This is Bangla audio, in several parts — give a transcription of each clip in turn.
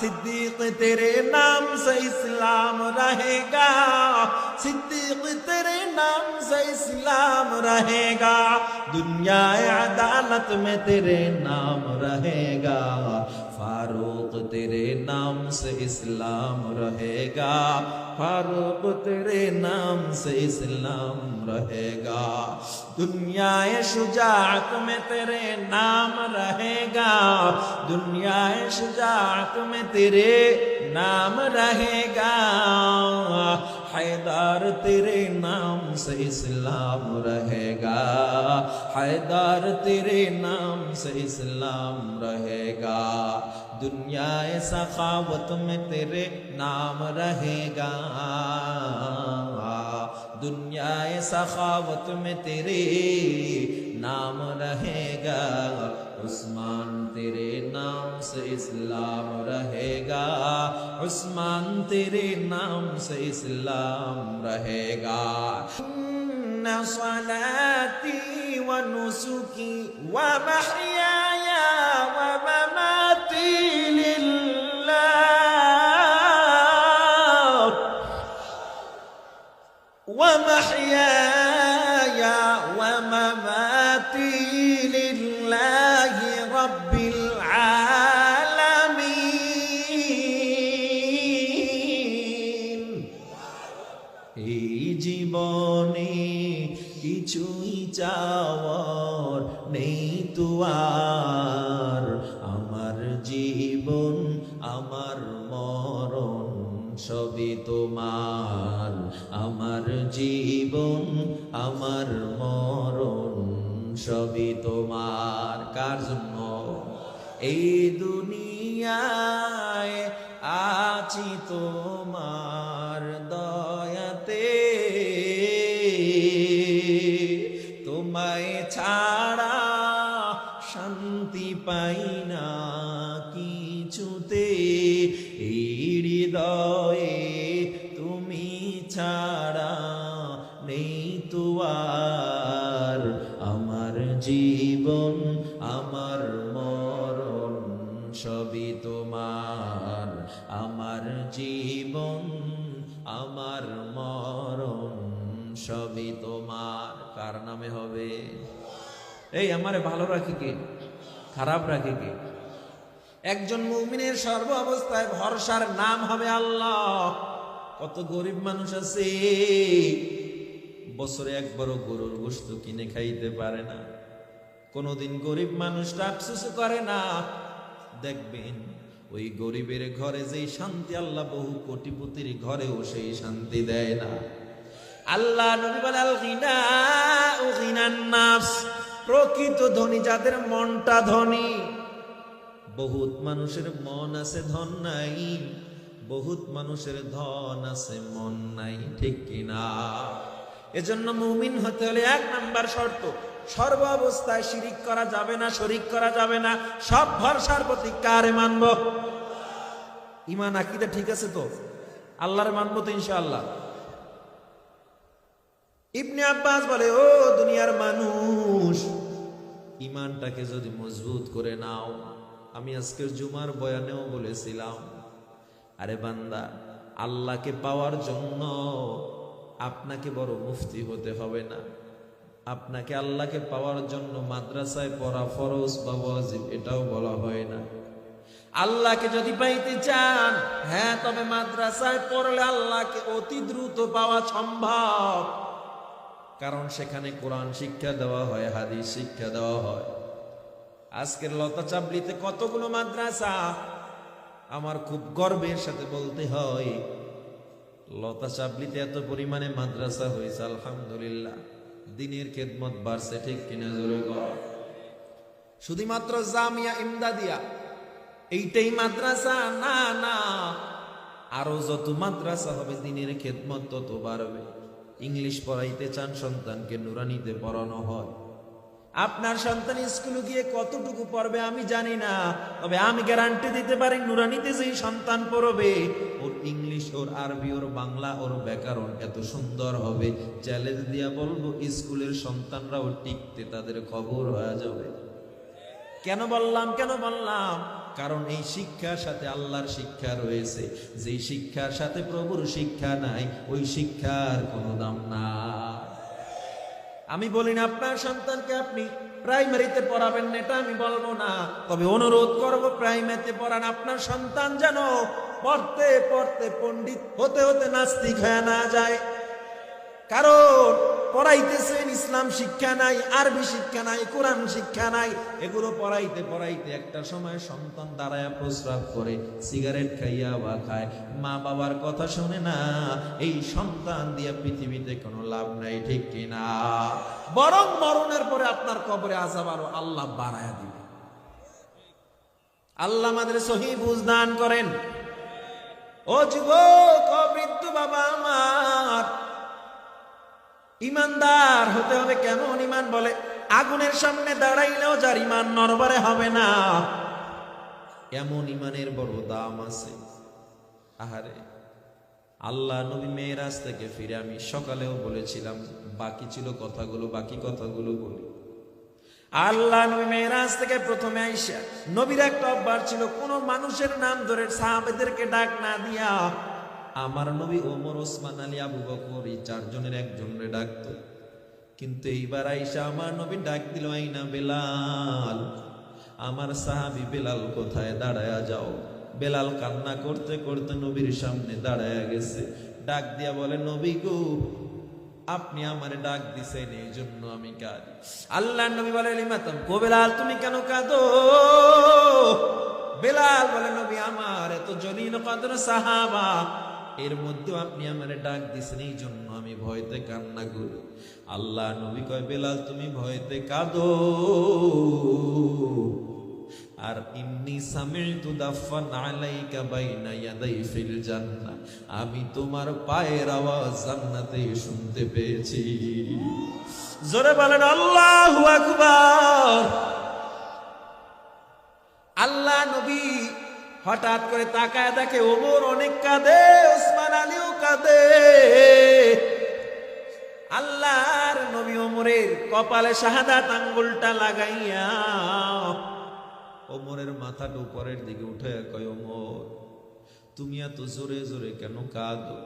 सिद्दीक तेरे नाम से इस्लाम रहेगा सिद्दीक तेरे नाम से इस्लाम रहेगा दुनिया अदालत में तेरे नाम रहेगा फारूक तेरे नाम से इस्लाम रहेगा फारूक तेरे नाम से इस्लाम रहेगा दुनिया शुजात में तेरे नाम रहेगा दुनिया शुजात में तेरे नाम रहेगा हैदर तेरे नाम से इस्लाम रहेगा हैदर तेरे नाम से इस्लाम रहेगा दुनिया सखावत में तेरे नाम रहेगा। दुनिया सखावत में तेरे नाम रहेगा। उस्मान तेरे नाम से इस्लाम रहेगा। उस्मान तेरे नाम से इस्लाम रहेगा। सलाती व नुसुकी व महया ومحياي এই দুনিয়ায় আছি তোমার দয়াতে আমার মরণ সবই তোমার। কার নামে হবে? এই আমারে ভালো রাখি কে? খারাপ রাখি কে? একজন মুমিনের সর্ব অবস্থায় ভরসার নাম হবে আল্লাহ। কত গরিব মানুষ আছে, বছরে একবারও গরুর গোস্ত কিনে খাইতে পারে না। কোনোদিন গরিব মানুষটা আফসোস করে না। দেখবেন ওই গরিবের ঘরে যেই শান্তি আল্লাহ বহু কোটিপতির ঘরেও সেই শান্তি দেয় না। আল্লাহ প্রকৃত ধনী যাদের মনটা ধনী। বহুত মানুষের মন আছে ধন নাই, বহুত মানুষের ধন আছে মন নাই, ঠিক কিনা? এজন্য মুমিন হতে হলে এক নাম্বার শর্ত সর্ব অবস্থায় শিরিক করা যাবে না, শরিক করা যাবে না, সব ভরসার প্রতি কারে মানব? ইমান আকিদা ঠিক আছে তো? আল্লাহরে মানবো তো ইনশাআল্লাহ। ইবনে আব্বাস বলে, ও দুনিয়ার মানুষ ইমানটাকে যদি মজবুত করে নাও, আমি আজকের জুমার বয়ানেও বলেছিলাম, আরে বান্দা, আল্লাহকে পাওয়ার জন্য আপনাকে বড় মুফতি হতে হবে না। আপনাকে আল্লাহকে পাওয়ার জন্য মাদ্রাসায় পড়া ফরজ বা ওয়াজিব, এটাও বলা হয় না। আল্লাহকে যদি পাইতে চান হ্যাঁ তবে মাদ্রাসায় পড়লে আল্লাহকে অতি দ্রুত পাওয়া সম্ভব। কারণ সেখানে কোরআন শিক্ষা দেওয়া হয়, হাদিস শিক্ষা দেওয়া হয়। আজকের লতা চাবলিতে কতগুলো মাদ্রাসা? আমার খুব গর্বের সাথে বলতে হয় লতা চাবলিতে এত পরিমাণে মাদ্রাসা হয়েছে, আলহামদুলিল্লাহ। দিনের খেদমত বাড়ছে, ঠিক কিনা জোরে শুধুমাত্র জামিয়া ইমদাদিয়া, এইটাই মাদ্রাসা? না না। আরও যত মাদ্রাসা হবে, দিনের খেদমত তত বাড়বে। ইংলিশ পড়াইতে চান, সন্তানকে নুরানিতে পড়ানো হয়। আপনার সন্তান স্কুলে গিয়ে কতটুকু পড়বে আমি জানি না, তবে আমি গ্যারান্টি দিতে পারি, নুরানিতে যেই সন্তান পড়বে, ওর ইংলিশ ওর আরবি ওর বাংলা ওর ব্যাকরণ এত সুন্দর হবে। চ্যালেঞ্জ দিয়া বলব, স্কুলের সন্তানরাও টিকতে তাদের খবর হয়ে যাবে। কেন বললাম কেন বললাম? কারণ এই শিক্ষার সাথে আল্লাহর শিক্ষা রয়েছে। যেই শিক্ষার সাথে প্রভুর শিক্ষা নাই, ওই শিক্ষার কোনো দাম না আমি বলি না, আপনার সন্তানকে আপনি প্রাইমারিতে পড়াবেন না, এটা আমি বলব না। তবে অনুরোধ করব, প্রাইমারিতে পড়ান, আপনার সন্তান যেন পড়তে পড়তে পণ্ডিত হতে হতে নাস্তিক হয়ে না যায়। কারণ পড়াইতেছেন, ইসলাম শিক্ষা নাই, আরবি শিক্ষা নাই, কোরআন শিক্ষা নাই, এগুলো পড়াইতে পড়াইতে একটা সময় সন্তান দাঁড়ায় প্রস্রাব করে, সিগারেট খাইয়া বা খায়। মা বাবার কথা শুনে না, এই সন্তান দিয়া পৃথিবীতে কোনো লাভ নাই, ঠিক কিনা বরং মরণের পরে আপনার কবরে আজাব আরও আল্লাহ বাড়ায়া দিবে। আল্লাহ আমাদের সহি বুঝদান করেন। ও যুবক বৃদ্ধ বাবা আমার ইমানদার হতে হবে কেমন ইমান বলে? আগুনের সামনে দাঁড়াইলেও যার ইমান নরবরে হবে না। এমন ইমানের বড় দাম আছে? আহারে, আল্লাহ নবী মেয়েরাজ থেকে ফিরে আমি সকালেও বলেছিলাম, বাকি ছিল কথাগুলো, বাকি কথাগুলো বলি। আল্লাহ নবী মেয়েরাজ থেকে প্রথমে আইসা, নবীর একটা অভ্যাস ছিল, কোন মানুষের নাম ধরে সাহাবেদেরকে ডাক না দিয়া আমার নবী ওমর, ওসমান আলী, আবু বকর এই চারজনের একজনের ডাকতো। কিন্তু এইবার আইসা আমার নবী ডাক দিল আইনা বেলাল, আমার সাহাবি বেলাল কোথায়? দাঁড়ায়া যাও। বেলাল কান্না করতে করতে নবীর সামনে দাঁড়ায়া গেছে। ডাক দিয়া বলে, নবী গো, আপনি আমার ডাক দিছেন এই জন্য আমি কাঁদি। আল্লাহ নবী বলে, লিমাতাম কো বেলাল, তুমি কেন কাঁদো? বেলাল বলে, নবী আমার, এত জলিল কদর সাহাবা এর মধ্যেও আপনি আমার ডাক দিছেন এই জন্য আমি ভয়তে কান্না করি। আল্লাহ নবী কয়, বেলাল, তুমি ভয়তে কাঁদো। আর আমি তোমার পায়ের আওয়াজ জান্নাতে শুনতে পেয়েছি। জোরে বলেন, আল্লাহু আকবার। আল্লাহ নবী হঠাৎ করে তাকায় দেখে ওমর অনেক কাঁদে। আলীও কাঁদে। আল্লাহর নবী ওমরের কপালে শাহাদাত আঙ্গুলটা লাগাইয়া ওমরের মাথাটা উপরের দিকে উঠে কয়, ওমর, তুমি এত জোরে জোরে কেন কাঁদো?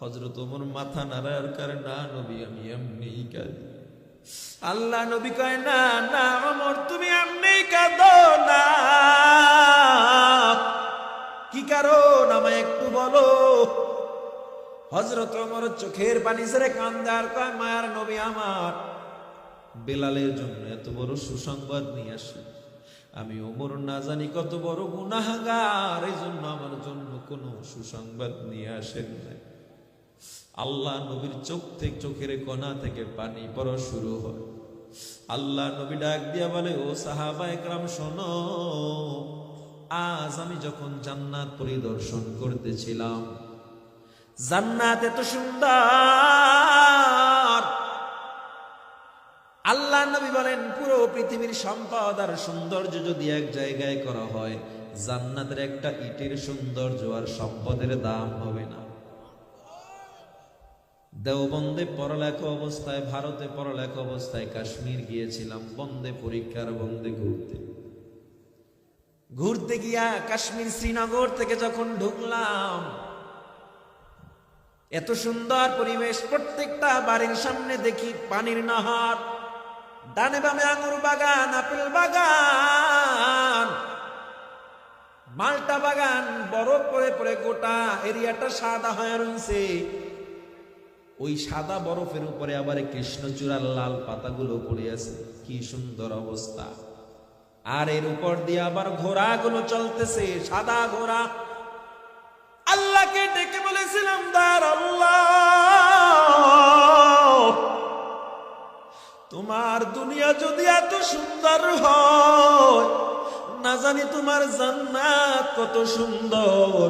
হজরত ওমর মাথা নাড়ার কারে না নবী, আমি এমনি কাঁদি। আল্লাহ নবী কয়, না না, ওমর, তুমি এমনি কাঁদো না। কি কারণ আমায় একটু বলো? হজরত ওমর চোখের পানি ছেড়ে কান্দার কয়, মায়ার নবী আমার। বেলালের জন্য এত বড় সুসংবাদ নিয়ে আসে আমি ওমর না জানি কত বড় গুনাহাগার। এই জন্য আমার জন্য কোনো সুসংবাদ নিয়ে আসেন নাই। আল্লাহ নবীর চোখ থেকে, চোখের কণা থেকে পানি পড়া শুরু হয়। আল্লাহ নবী ডাক দিয়া বলে, ও সাহাবা একরাম, শোনো, আজ আমি যখন জান্নাত পরিদর্শন করতেছিলাম জান্নাত এত সুন্দর। আল্লাহ নবী বলেন, পুরো পৃথিবীর সম্পদ আর সৌন্দর্য যদি এক জায়গায় করা হয়, জান্নাতের একটা ইটের সৌন্দর্য আর সম্পদের দাম হবে না। দেওবন্দে পড়ালেখা অবস্থায়, ভারতে পড়ালেখা অবস্থায় কাশ্মীর গিয়েছিলাম, বন্দে পরীক্ষার বন্দে ঘুরতে। ঘুরতে গিয়া কাশ্মীর শ্রীনগর থেকে যখন ঢুকলাম এত সুন্দর পরিবেশ, প্রত্যেকটা বাড়ির সামনে দেখি পানির নাহার। ডানে বামে আঙুর বাগান, আপেল বাগান। মালটা বাগান বরফ পরে পরে গোটা এরিয়াটা সাদা হয়ে রয়েছে। ওই সাদা বরফের উপরে আবার কৃষ্ণচূড়ার লাল পাতাগুলো পড়ে আছে। কি সুন্দর অবস্থা। আর এর উপর দিয়ে আবার ঘোড়াগুলো চলতেছে, সাদা ঘোড়া। বলেছিলাম দার তোমার দুনিয়া যদি এত সুন্দর হয়, না জানি তোমার জান্নাত কত সুন্দর।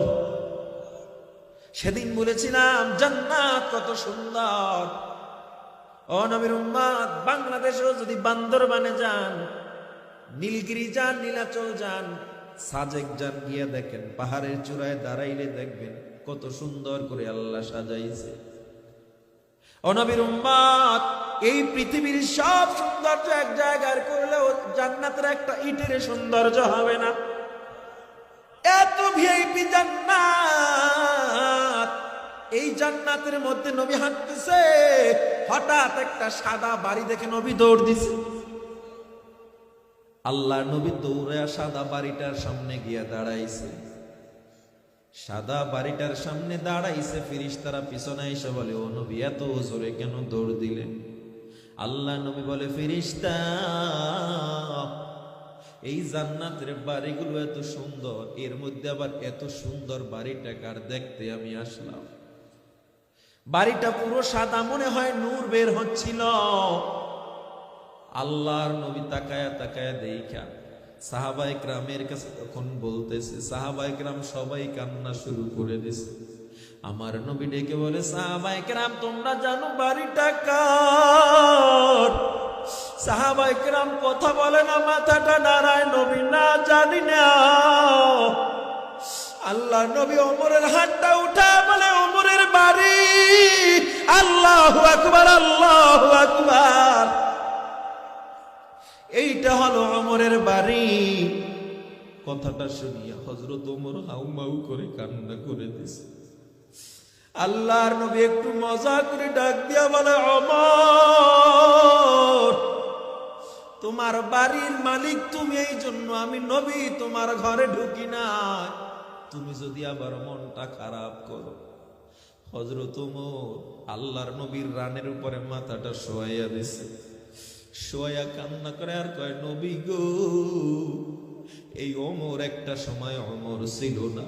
সেদিন বলেছিলাম, জান্নাত কত সুন্দর। ও নবীর উম্মাদ, বাংলাদেশেও যদি বান্দরবানে যান, নীলগিরি যান, নীলাচল যান, সাজেক যান, গিয়ে দেখেন, পাহাড়ের চূড়ায় দাঁড়াইলে দেখবেন কত সুন্দর করে আল্লাহ সাজাইছে। ও নবীর উম্মাদ এই পৃথিবীর সব সৌন্দর্য এক জায়গায় করলেও জান্নাতের একটা ইটের সৌন্দর্য হবে না। এত ভিআইপি জান্নাত, এই জান্নাতের মধ্যে নবী হাঁটতেছে, হঠাৎ একটা সাদা বাড়ি দেখে নবী দৌড় দিছে। আল্লাহ নবী দৌড়ে সাদা বাড়িটার সামনে গিয়া দাঁড়াইছে। সাদা বাড়িটার সামনে দাঁড়াইছে ফিরিস তারা পিছনে এসে বলে, ও নবী, এত জোরে কেন দৌড় দিলেন আল্লাহ নবী বলে ফিরিস্তা এই জান্নাতের বাড়িগুলো এত সুন্দর, এর মধ্যে আবার এত সুন্দর বাড়িটা কার? দেখতে আমি আসলাম। বাড়িটা পুরো সাদা, মনে হয় নূর বের হচ্ছিল। আল্লাহর নবী তাকায়া তাকায়া দেখা সাহাবাই গ্রামের কাছে তখন বলতেছে সাহাবাই গ্রাম সবাই কান্না শুরু করে দিছে। আমার নবী ডেকে বলে সাহাবাই গ্রাম তোমরা জানো বাড়িটা কার? সাহাবাই গ্রাম কথা বলে না, মাথাটা নারায় নবী না জানি না। আল্লাহ নবী অমরের হাতটা উঠা বলে অমরের বাড়ি। আল্লাহ আকবার আল্লাহ আকবার। এইটা হলো অমরের বাড়ি। কথাটা শুনিয়া হজরত ওমর হাউ মাউ করে কান্না করে দিছে। আল্লাহর নবী একটু মজা করে ডাক দিয়া বলে অমর তোমার বাড়ির মালিক তুমি এই জন্য আমি নবী, তোমার ঘরে ঢুকি না তুমি যদি আবার মনটা খারাপ করো। হজরত আল্লাহর নবীর রানের উপরে মাথাটা শোয়াইয়া দিছে। শোয়া কান্না করে আর কয়, নবী গো, এই অমর একটা সময় অমর ছিল না।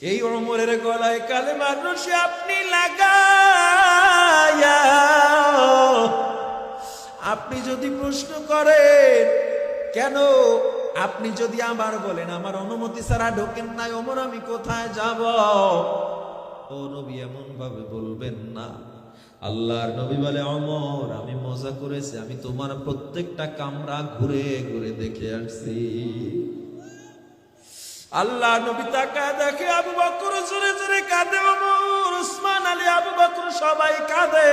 এই অমরের গলায় কালে মানুষ আপনি লাগায়া। আপনি যদি প্রশ্ন করেন, কেন? আপনি যদি আবার বলেন, আমার অনুমতি ছাড়া ঢোকেন নাই, অমর আমি কোথায় যাব? ও নবী এমন ভাবে বলবেন না। আল্লাহর নবী বলে, অমর, আমি মজা করেছি, আমি তোমার প্রত্যেকটা কামরা ঘুরে ঘুরে দেখে আসছি। আল্লাহ নবী তাকায় দেখে আবু বকর জোরে জোরে কাঁদে, অমর, উসমান আলী, আবু বকর সবাই কাঁদে।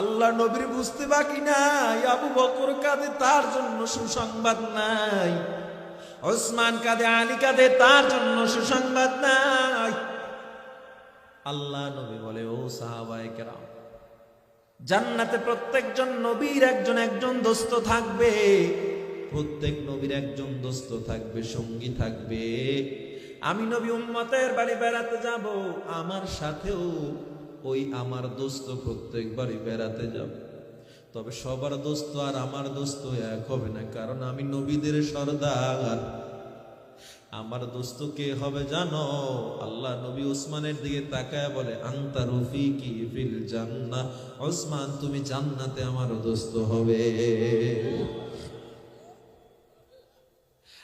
আল্লাহ নবীর বুঝতে বাকি নাই, আবু বকর কাঁদে, তার জন্য সুসংবাদ নাই। ওসমান কাঁদে, আলী কাঁদে, তার জন্য সুসংবাদ নাই। আল্লাহ নবী বলে, ও সাহাবায়ে কেরাম, জান্নাতে প্রত্যেকজন নবীর একজন একজন দোস্ত থাকবে, প্রত্যেক নবীর একজন দোস্ত থাকবে, সঙ্গী থাকবে। আমি নবী উম্মতের বাড়ি বেড়াতে যাব, আমার সাথেও ওই আমার দোস্ত প্রত্যেক বাড়ি বেড়াতে যাব। তবে সবার দোস্ত আর আমার দোস্ত এক হবে না, কারণ আমি নবীদের সর্দার। আমার দোস্ত কে হবে জানো? আল্লাহ নবী ওসমানের দিকে তাকায় বলে, আন্তা রফিকি ফিল জান্নাহ। ওসমান, তুমি জান্নাতে আমার দোস্ত হবে।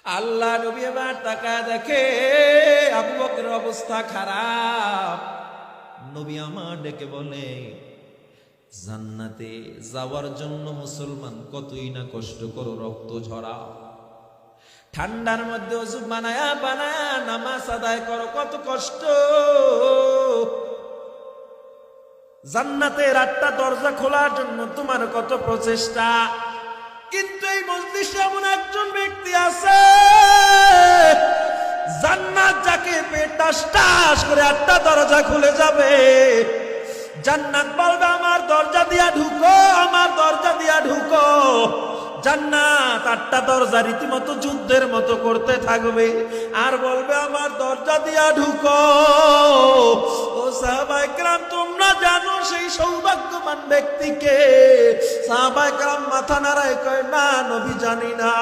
আল্লাহ নবী এবার তাকায় দেখে, আবু অবস্থা খারাপ। নবী আমার ডেকে বলে, জান্নাতে যাওয়ার জন্য মুসলমান কতই না কষ্ট করো, রক্ত ঝরা ঠান্ডার মধ্যে ওষুধ বানায়া বানায়া নামাজ আদায় করো, কত কষ্ট। জান্নাতের আটটা দরজা খোলার জন্য তোমার কত প্রচেষ্টা। কিন্তু এই মসজিদে এমন একজন ব্যক্তি আছে, জান্নাত যাকে পেয়ে টাস টাস করে আটটা দরজা খুলে যাবে। জান্নাত বলবে, আমার দরজা দিয়া ঢুকো, আমার দরজা দিয়া ঢুকো। জান্নাত, আটটা দরজা রীতিমতো যুদ্ধের মতো করতে থাকবে। আর বলবে, আমার দরজা দিয়া ঢুকো। ও সাহাবাইকরাম তোমরা জানো সেই সৌভাগ্যবান ব্যক্তিকে? সাহাবাইকরাম মাথা নাড়ায় কয়, না, নবী জানি না।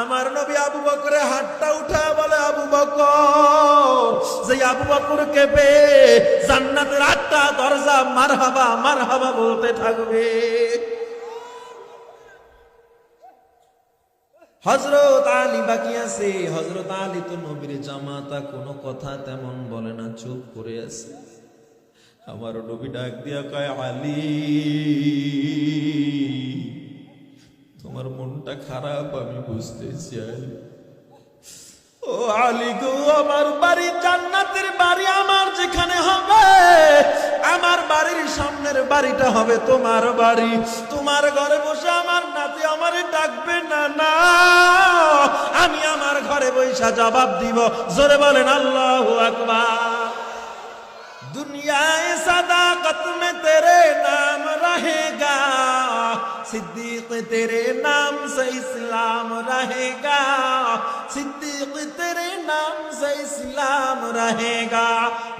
আমার নবী আবু বকরে হাতটা উঠা বলে, আবু বকর যে আবু বকরকে পেয়ে জান্নাতের আটটা দরজা মারহাবা মারহাবা বলতে থাকবে। হজরত আলী বাকি আছে। হজরত আলী তো নবীর জামাতা, কোনো কথা তেমন বলে না, চুপ করে আছে। আমার নবী ডাক দিয়া কয়, আলী, তোমার মনটা খারাপ, আমি বুঝতেছি আলী। গো, আমার বাড়ি বাড়ি আমার যেখানে হবে, আমার বাড়ির সামনের বাড়িটা হবে বাড়ি। তোমার ঘরে বসে আমার নাতি ডাকবে, না না, আমি আমার ঘরে বৈশা জবাব দিব। জোরে বলেন, আল্লাহ আকবার। दुनिया सदाकत में तेरे नाम रहेगा सिद्दीक तेरे नाम से इस्लाम रहेगा सिद्दीक तेरे नाम से इस्लाम रहेगा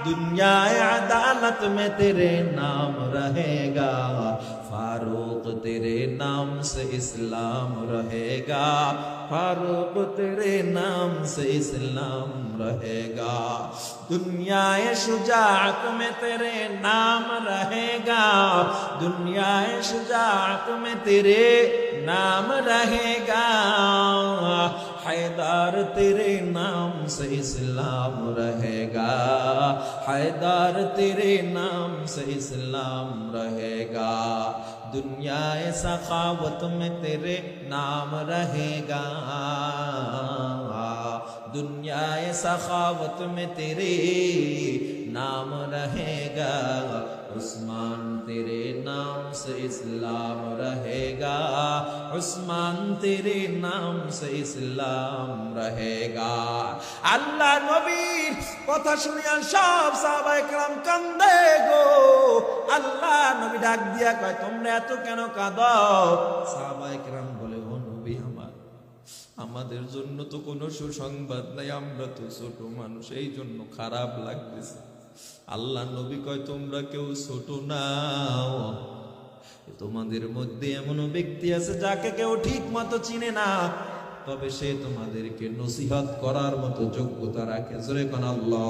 दुनिया अदालत में तेरे नाम रहेगा फारूक तेरे नाम से इस्लाम रहेगा फारूक तेरे नाम से इस्लाम रहेगा दुनिया शुजात में तेरे नाम रहेगा दुनिया शुजात में तेरे नाम रहेगा حیدار تیرے نام سے اسلام رہے گا۔ حیدار تیرے نام سے اسلام رہے گا۔ دنیا سخاوت میں تیرے نام رہے گا۔ دنیا سخاوت میں تیرے نام رہے گا۔ उस्मान तेरे नाम से इस्लाम रहेगा उस्मान तेरे नाम से इस्लाम रहेगा আল্লাহ নবীর কথা শুনিয়া সব সাহাবায়ে کرام কান্দে গো আল্লাহ নবী ডাক দিয়া কয় তোমরা এত কেন কাঁদো সাহাবায়ে کرام বলে ও নবী আমার আমাদের জন্য তো কোনো সুসংবাদ নাই আমরা তো ছোট মানুষ এই জন্য খারাপ লাগতেছে আল্লাহ নবী কয়, তোমরা কেউ ছোট নাও তোমাদের মধ্যে এমন ব্যক্তি আছে যাকে কেউ ঠিক মতো চিনে না। তবে সে তোমাদেরকে নসিহত করার মতো যোগ্যতা রাখে। জোরে কোন আল্লাহ